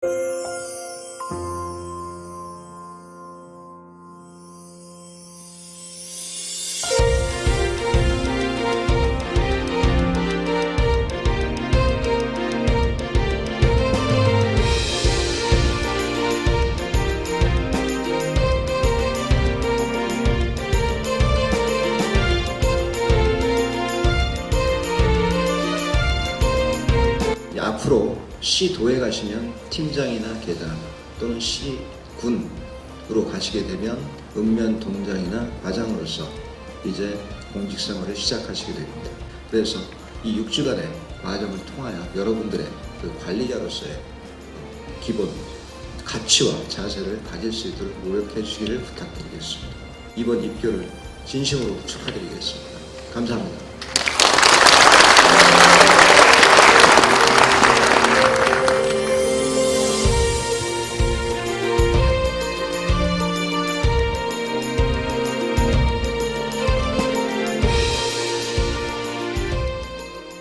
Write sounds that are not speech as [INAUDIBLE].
이 [LAUGHS] 앞으로 시도에 가시면 팀장이나 계장 또는 시군으로 가시게 되면 읍면 동장이나 과장으로서 이제 공직 생활을 시작하시게 됩니다. 그래서 이 6주간의 과정을 통하여 여러분들의 그 관리자로서의 기본 가치와 자세를 가질 수 있도록 노력해 주시기를 부탁드리겠습니다. 이번 입교를 진심으로 축하드리겠습니다. 감사합니다.